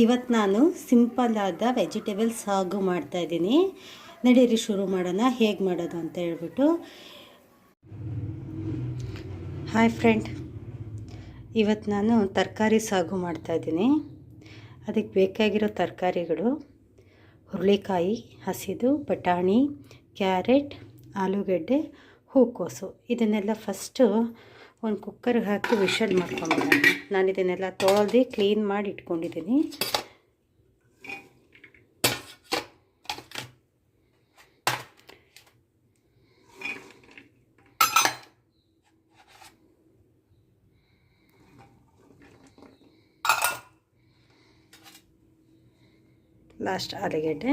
ಇವತ್ತು ನಾನು ಸಿಂಪಲ್ ಆದ ವೆಜಿಟೇಬಲ್ ಸಾಗು ಮಾಡ್ತಾಯಿದ್ದೀನಿ ನಡೀರಿ, ಶುರು ಮಾಡೋಣ. ಹೇಗೆ ಮಾಡೋದು ಅಂತ ಹೇಳ್ಬಿಟ್ಟು. ಹಾಯ್ ಫ್ರೆಂಡ್ ಇವತ್ತು ನಾನು ತರಕಾರಿ ಸಾಗು ಮಾಡ್ತಾಯಿದ್ದೀನಿ ಅದಕ್ಕೆ ಬೇಕಾಗಿರೋ ತರಕಾರಿಗಳು ಹುರುಳಿಕಾಯಿ, ಹಸಿದು, ಬಟಾಣಿ, ಕ್ಯಾರೆಟ್, ಆಲೂಗಡ್ಡೆ, ಹೂಕೋಸು. ಇದನ್ನೆಲ್ಲ ಫಸ್ಟು ಒಂದು ಕುಕ್ಕರ್ಗೆ ಹಾಕಿ ವಿಶಲ್ ಮಾಡ್ಕೊಂಬಿಡೋಣ ನಾನು ಇದನ್ನೆಲ್ಲ ತೊಳೆದು ಕ್ಲೀನ್ ಮಾಡಿ ಇಟ್ಕೊಂಡಿದ್ದೀನಿ. ಲಾಸ್ಟ್ ಆಲೂಗೆಡ್ಡೆ.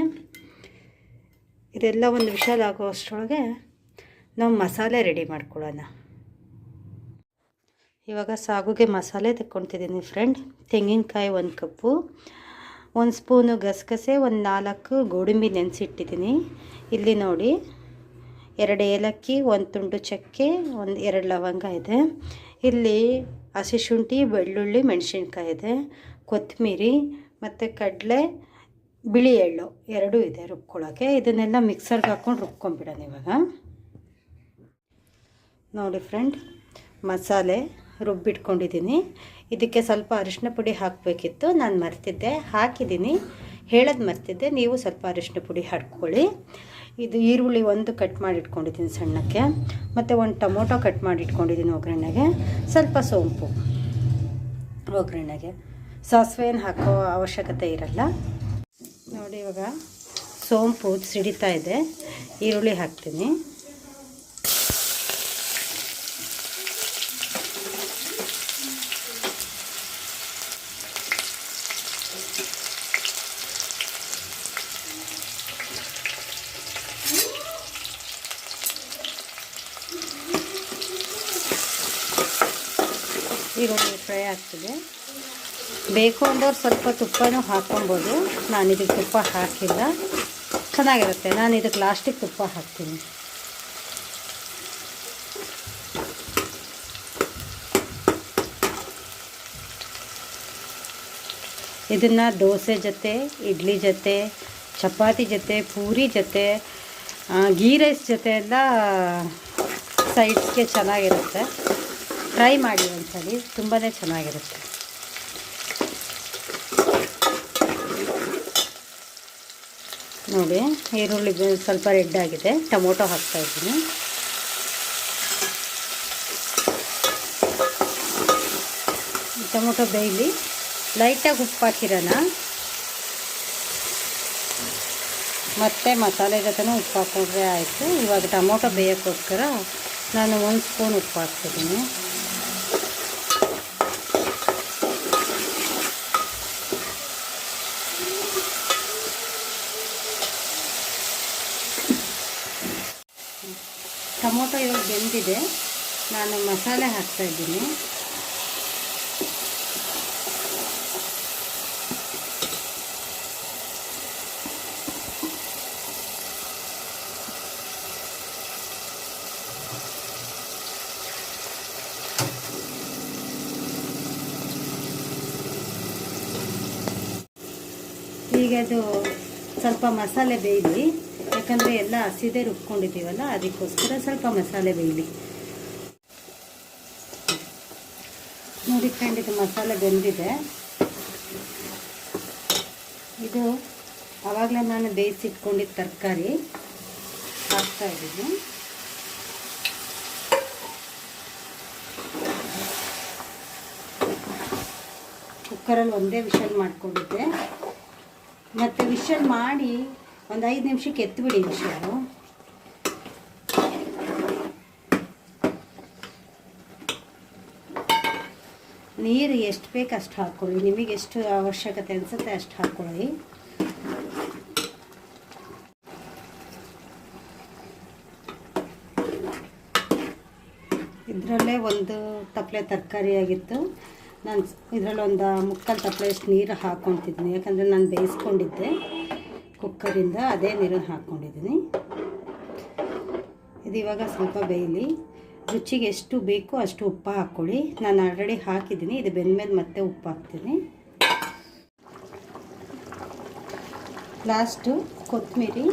ಇದೆಲ್ಲ ಒಂದು ವಿಶಾಲ ಆಗೋ ಅಷ್ಟರೊಳಗೆ ನಾವು ಮಸಾಲೆ ರೆಡಿ ಮಾಡ್ಕೊಳ್ಳೋಣ. ಇವಾಗ ಸಾಗುಗೆ ಮಸಾಲೆ ತಗೊಳ್ತಿದ್ದೀನಿ ಫ್ರೆಂಡ್ ತೆಂಗಿನಕಾಯಿ ಒಂದು ಕಪ್ಪು, ಒಂದು ಸ್ಪೂನು ಗಸಗಸೆ, ಒಂದು ನಾಲ್ಕು ಗೋಡಂಬಿ ನೆನೆಸಿಟ್ಟಿದ್ದೀನಿ. ಇಲ್ಲಿ ನೋಡಿ, ಎರಡು ಏಲಕ್ಕಿ, ಒಂದು ತುಂಡು ಚಕ್ಕೆ, ಒಂದು ಎರಡು ಲವಂಗ ಇದೆ. ಇಲ್ಲಿ ಹಸಿ ಶುಂಠಿ, ಬೆಳ್ಳುಳ್ಳಿ, ಮೆಣಸಿನ್ಕಾಯಿ ಇದೆ. ಕೊತ್ತಂಬರಿ ಮತ್ತು ಕಡಲೆ, ಬಿಳಿ ಎಳ್ಳು ಎರಡೂ ಇದೆ ರುಬ್ಕೊಳ್ಳೋಕ್ಕೆ ಇದನ್ನೆಲ್ಲ ಮಿಕ್ಸರ್ಗೆ ಹಾಕ್ಕೊಂಡು ರುಬ್ಕೊಂಬಿಡೋಣ ಇವಾಗ. ನೋಡಿ ಫ್ರೆಂಡ್ ಮಸಾಲೆ ರುಬ್ಬಿಟ್ಕೊಂಡಿದ್ದೀನಿ. ಇದಕ್ಕೆ ಸ್ವಲ್ಪ ಅರಿಶಿನ ಪುಡಿ ಹಾಕಬೇಕಿತ್ತು. ನಾನು ಮರ್ತಿದ್ದೆ. ಹಾಕಿದ್ದೀನಿ. ಹೇಳೋದು ಮರ್ತಿದ್ದೆ. ನೀವು ಸ್ವಲ್ಪ ಅರಿಶಿನ ಪುಡಿ ಹಾಕ್ಕೊಳ್ಳಿ ಇದು ಈರುಳ್ಳಿ ಒಂದು ಕಟ್ ಮಾಡಿ ಇಟ್ಕೊಂಡಿದ್ದೀನಿ ಸಣ್ಣಕ್ಕೆ. ಮತ್ತು ಒಂದು ಟೊಮೊಟೊ ಕಟ್ ಮಾಡಿ ಇಟ್ಕೊಂಡಿದ್ದೀನಿ ಒಗ್ಗರಣೆಗೆ. ಸ್ವಲ್ಪ ಸೋಂಪು ಒಗ್ಗರಣೆಗೆ. ಸಾಸಿವೆ ಏನು ಹಾಕೋ ಅವಶ್ಯಕತೆ ಇರಲ್ಲ. ನೋಡಿ ಇವಾಗ ಸೋಂಪು ಸಿಡಿತಾ ಇದೆ. ಈರುಳ್ಳಿ ಹಾಕ್ತೀನಿ. ಈರುಳ್ಳಿ ಫ್ರೈ ಆಗ್ತಿದೆ. ಬೇಕು ಅಂದವ್ರು ಸ್ವಲ್ಪ ತುಪ್ಪನೂ ಹಾಕ್ಕೊಬೋದು. ನಾನು ಇದಕ್ಕೆ ತುಪ್ಪ ಹಾಕಿಲ್ಲ. ಚೆನ್ನಾಗಿರುತ್ತೆ. ನಾನು ಇದಕ್ಕೆ ಲಾಸ್ಟಿಗೆ ತುಪ್ಪ ಹಾಕ್ತೀನಿ. ಇದನ್ನು ದೋಸೆ ಜೊತೆ, ಇಡ್ಲಿ ಜೊತೆ, ಚಪಾತಿ ಜೊತೆ, ಪೂರಿ ಜೊತೆ ಗೀ ರೈಸ್ ಜೊತೆ ಎಲ್ಲ ಸೈಡ್ಸ್ಗೆ ಚೆನ್ನಾಗಿರುತ್ತೆ. ಟ್ರೈ ಮಾಡಿ ಒಂದ್ಸಲಿ ತುಂಬಾ ಚೆನ್ನಾಗಿರುತ್ತೆ. ನೋಡಿ, ಈರುಳ್ಳಿ ಸ್ವಲ್ಪ ರೆಡ್ ಆಗಿದೆ. ಟೊಮೊಟೊ ಹಾಕ್ತಾ ಇದ್ದೀನಿ. ಟೊಮೊಟೊ ಬೇಯಲಿ, ಲೈಟಾಗಿ ಉಪ್ಪು ಹಾಕಿರೋಣ. ಮತ್ತು ಮಸಾಲೆ ಜೊತೆನೂ ಉಪ್ಪು ಹಾಕೊಂಡ್ರೆ ಆಯಿತು. ಇವಾಗ ಟೊಮೊಟೊ ಬೇಯೋಕ್ಕೋಸ್ಕರ ನಾನು ಒಂದು ಸ್ಪೂನ್ ಉಪ್ಪು ಹಾಕ್ತಿದ್ದೀನಿ. ಟೊಮೊಟೊ ಇವಾಗ ಬೆಂದಿದೆ. ನಾನು ಮಸಾಲೆ ಹಾಕ್ತಾ ಇದ್ದೀನಿ. ಈಗ ಅದು ಸ್ವಲ್ಪ ಮಸಾಲೆ ಬೇಯಲಿ ಯಾಕಂದರೆ ಎಲ್ಲ ಹಸಿದೆ ರುಬ್ಕೊಂಡಿದ್ದೀವಲ್ಲ, ಅದಕ್ಕೋಸ್ಕರ ಸ್ವಲ್ಪ ಮಸಾಲೆ ಬೇಯಲಿ ನೋಡಿ ಫ್ರೆಂಡ್ ಇದು ಮಸಾಲೆ ಬೆಂದಿದೆ. ಇದು ಆವಾಗಲೇ ನಾನು ಬೇಯಿಸಿಟ್ಕೊಂಡಿದ್ದ ತರಕಾರಿ ಹಾಕ್ತಾ ಇದ್ದೀನಿ. ಕುಕ್ಕರಲ್ಲಿ ಒಂದೇ ವಿಷಲ್ ಮಾಡ್ಕೊಂಡಿದ್ದೆ. ಮತ್ತು ವಿಷಲ್ ಮಾಡಿ ಒಂದು ಐದು ನಿಮಿಷಕ್ಕೆ ಎತ್ತಿಬಿಡಿ ವಿಷಲು ನೀರು ಎಷ್ಟು ಬೇಕು ಅಷ್ಟು ಹಾಕ್ಕೊಳ್ಳಿ ನಿಮಗೆ ಎಷ್ಟು ಅವಶ್ಯಕತೆ ಅನಿಸುತ್ತೆ ಅಷ್ಟು ಹಾಕ್ಕೊಳ್ಳಿ ಇದರಲ್ಲೇ ಒಂದು ತಪ್ಪಲೆ ತರಕಾರಿ ಆಗಿತ್ತು. ನಾನು ಇದರಲ್ಲಿ ಒಂದು ಮುಕ್ಕಾಲು ತಪ್ಪಲೆಯಷ್ಟು ನೀರು ಹಾಕ್ಕೊತಿದ್ದೀನಿ ಯಾಕಂದರೆ ನಾನು ಬೇಯಿಸ್ಕೊಂಡಿದ್ದೆ. ಕುಕ್ಕರಿಂದ ಅದೇ ನೀರನ್ನು ಹಾಕ್ಕೊಂಡಿದ್ದೀನಿ. ಇದು ಇವಾಗ ಸ್ವಲ್ಪ ಬೇಯಲಿ. ರುಚಿಗೆ ಎಷ್ಟು ಬೇಕೋ ಅಷ್ಟು ಉಪ್ಪು ಹಾಕ್ಕೊಳ್ಳಿ. ನಾನು ಆಲ್ರೆಡಿ ಹಾಕಿದ್ದೀನಿ. ಇದು ಬೆಂದಮೇಲೆ ಮತ್ತೆ ಉಪ್ಪು ಹಾಕ್ತೀನಿ. ಲಾಸ್ಟು ಕೊತ್ತಂಬರಿ.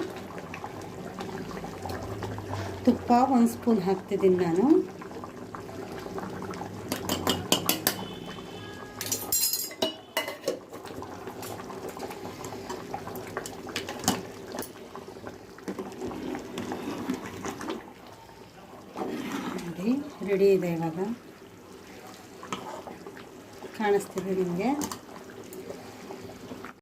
ತುಪ್ಪ ಒಂದು ಸ್ಪೂನ್ ಹಾಕ್ತಿದ್ದೀನಿ ನಾನು. ರೆಡಿ ಇದೆ ಇವಾಗ. ಕಾಣಿಸ್ತಿದೆ ನಿಮಗೆ.